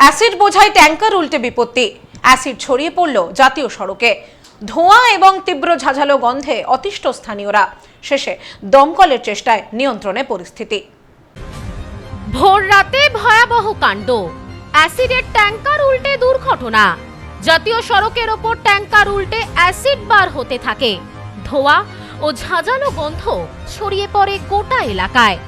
Acid বোঝাই tanker উল্টে বিপত্তি। অ্যাসিড ছড়িয়ে পড়ল জাতীয় সড়কে। ধোঁয়া এবং তীব্র ঝাঝালো গন্ধে অতিষ্ঠ স্থানীয়রা। শেষে দমকলের চেষ্টায় নিয়ন্ত্রণে পরিস্থিতি। ভোর রাতে ভয়াবহ কাণ্ড। অ্যাসিডের ট্যাঙ্কার উল্টে দুর্ঘটনা। জাতীয় সড়কের ওপর ট্যাঙ্কার উল্টে অ্যাসিড বার হতে থাকে। ধোঁয়া ও ঝাঁঝালো গন্ধ ছড়িয়ে পড়ে গোটা এলাকায়।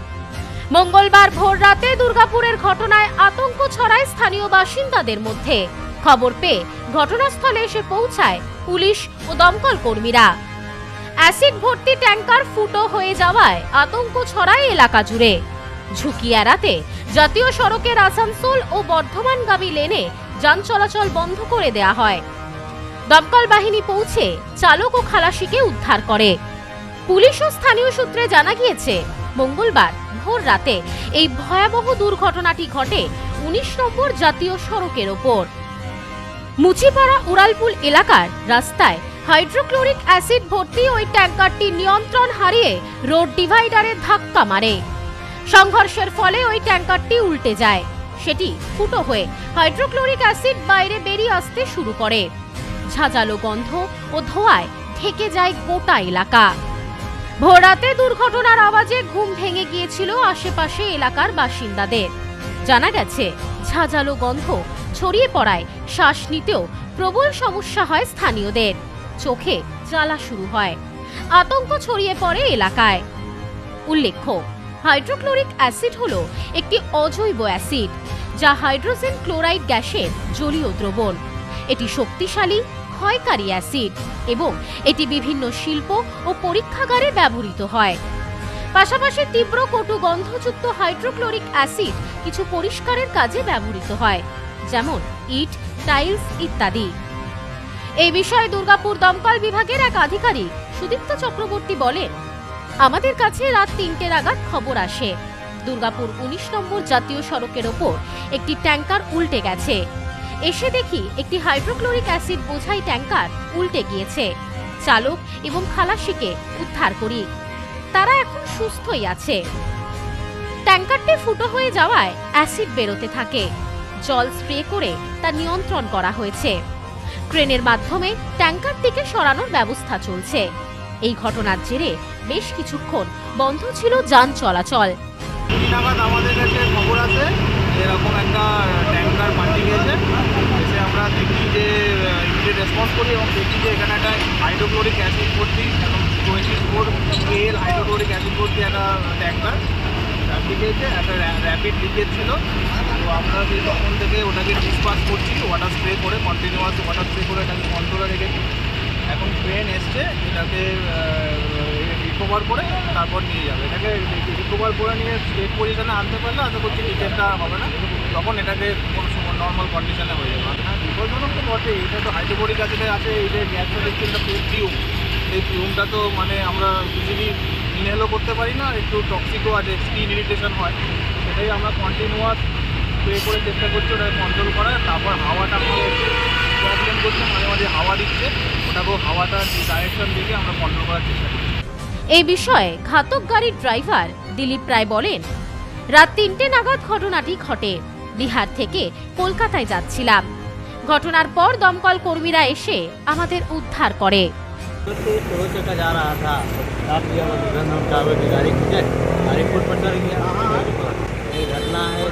মঙ্গলবার ভোর রাতে দুর্গাপুরের ঘটনায় আতঙ্ক ছড়ায় স্থানীয় বাসিন্দাদের মধ্যে। খবর পেয়ে ঘটনাস্থলে এসে পৌঁছায় পুলিশ ও দমকল কর্মীরা। অ্যাসিড ভর্তি ট্যাঙ্কার ফুটো হয়ে যাওয়ায় আতঙ্ক ছড়ায় এলাকা জুড়ে। ঝুঁকি এড়াতে জাতীয় সড়কের আসানসোল ও বর্ধমানগামী লেনে যান চলাচল বন্ধ করে দেয়া হয়। দমকল বাহিনী পৌঁছে চালক ও খালাসিকে উদ্ধার করে। পুলিশ ও স্থানীয় সূত্রে জানা গিয়েছে, মঙ্গলবার ভোর রাতে এই ভয়াবহ দুর্ঘটনাটি ঘটে উনিশ নম্বর জাতীয় সড়কের ওপর। মুচিপাড়া উড়ালপুল এলাকার রাস্তায় হাইড্রোক্লোরিক অ্যাসিড ভর্তি ওই ট্যাঙ্কারটি নিয়ন্ত্রণ হারিয়ে রোড ডিভাইডারে ধাক্কা মারে। সংঘর্ষের ফলে ওই ট্যাঙ্কারটি উল্টে যায়। সেটি ফুটো হয়ে হাইড্রোক্লোরিক অ্যাসিড বাইরে বেরিয়ে আসতে শুরু করে। ঝাঁঝালো গন্ধ ও ধোঁয়ায় ঢেকে যায় গোটা এলাকা। ভোররাতে দুর্ঘটনার আওয়াজে ঘুম ভেঙে গিয়েছিল আশেপাশে এলাকার বাসিন্দাদের। জানা গেছে, ঝাঁঝালো গন্ধ ছড়িয়ে পড়ায় শ্বাস নিতেও প্রবল সমস্যা হয় স্থানীয়দের। চোখে জ্বালা শুরু হয়। আতঙ্ক ছড়িয়ে পড়ে এলাকায়। উল্লেখ্য, হাইড্রোক্লোরিক অ্যাসিড হল একটি অজৈব অ্যাসিড, যা হাইড্রোজেন ক্লোরাইড গ্যাসের জলীয় দ্রবণ। এটি শক্তিশালী ক্ষয়কারী অ্যাসিড এবং এটি বিভিন্ন শিল্প ও পরীক্ষাগারে ব্যবহৃত হয়। পাশাপাশি তীব্র কটু গন্ধযুক্ত হাইড্রোক্লোরিক অ্যাসিড কিছু পরিষ্কারের কাজে ব্যবহৃত হয়, যেমন ইট, টাইলস ইত্যাদি। এই বিষয়ে দুর্গাপুর দমকল বিভাগের এক আধিকারিক সুদীপ্ত চক্রবর্তী বলেন, আমাদের কাছে রাত তিনটে নাগাদ খবর আসে। দুর্গাপুর উনিশ নম্বর জাতীয় সড়কের ওপর একটি ট্যাঙ্কার উল্টে গেছে। এসে দেখি একটি হাইড্রোক্লোরিক অ্যাসিড বোঝাই ট্যাঙ্কার উল্টে গিয়েছে। চালক এবং খালাসিকে উদ্ধার করি। তারা এখন সুস্থই আছে। ট্যাঙ্কারটি ফুটো হয়ে যাওয়ায় অ্যাসিড বেরোতে থাকে। জল স্প্রে করে তা নিয়ন্ত্রণ করা হয়েছে। ক্রেনের মাধ্যমে ট্যাঙ্কারটিকে সরানোর ব্যবস্থা চলছে। এই ঘটনার জেরে বেশ কিছুক্ষণ বন্ধ ছিল যান চলাচল। আমাদের কাছে খবর আছে যে এরকম একটা ট্যাঙ্কার পাল্টে গিয়েছে এসে আমরা দেখি যে ইমিডিয়েট রেসপন্স করি এবং দেখি যে এখানে একটা ভর্তি এবং twenty four L hydrochloric acid ভর্তি একটা ট্যাঙ্কার চারদিকে যে একটা র্যাপিড লিকেজ ছিল। তো আমরা সেই তখন থেকে ওটাকে ডিসপাস করছি ওয়াটার স্প্রে করে কন্টিনিউয়াস ওয়াটার স্প্রে করে এটাকে কন্ট্রোলে রেখেছি এখন ট্রেন এসছে, এটাকে রিকভার করে তারপর নিয়ে যাবে। এটাকে রিকভার করে নিয়ে স্টেট পজিশনে আনতে পারলে আশা করছি নিচেরটা হবে না। তখন এটাকে কোনো সময় নর্মাল কন্ডিশনে হয়ে যাবে। হ্যাঁ বিপজ্জনক তো বটে, এটা তো হাইড্রোবোরিক অ্যাসিডে আছে, এই যে গ্যাসটা দেখছি এটা ফিউম এই ফিউমটা তো মানে আমরা ইজিলি ইনহেলও করতে পারি না, একটু টক্সিকও আছে স্কিন ইরিটেশন হয়। সেটাই আমরা কন্টিনিউয়াস স্প্রে করে চেষ্টা করছি ওটাকে কন্ট্রোল করার, তারপর হাওয়াটা আমাদের প্রবলেম করছে, মাঝে মাঝে হাওয়া দিচ্ছে, ওটাকেও হাওয়াটা ডাইরেকশন দেখে আমরা কন্ট্রোল করার চেষ্টা করছি। এই বিষয়ে ঘাতক গাড়ির ড্রাইভার দিলীপ রায় বলেন, রাত তিনটে নাগাদ ঘটনাটি ঘটে। বিহার থেকে কলকাতায় যাচ্ছিলাম। ঘটনার পর দমকল কর্মীরা এসে আমাদের উদ্ধার করে। से पड़ोसी का जा रहा था आप ये धन टावर की गाड़ी खींचे गाड़ी फुट पर चढ़ गया ये घटना है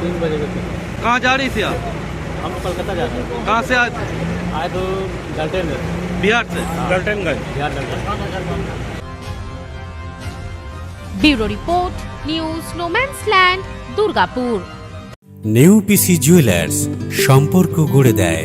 तीन बजे के करीब। कहाँ जा रही थी आप हम कोलकाता जाते हैं कहाँ से आए आए तो गलटे में बिहार से गलटनगंज Bihar गलटन bureau report news no man's land Durgapur নেউপিসি jewellers সম্পর্ক গড়ে দেয়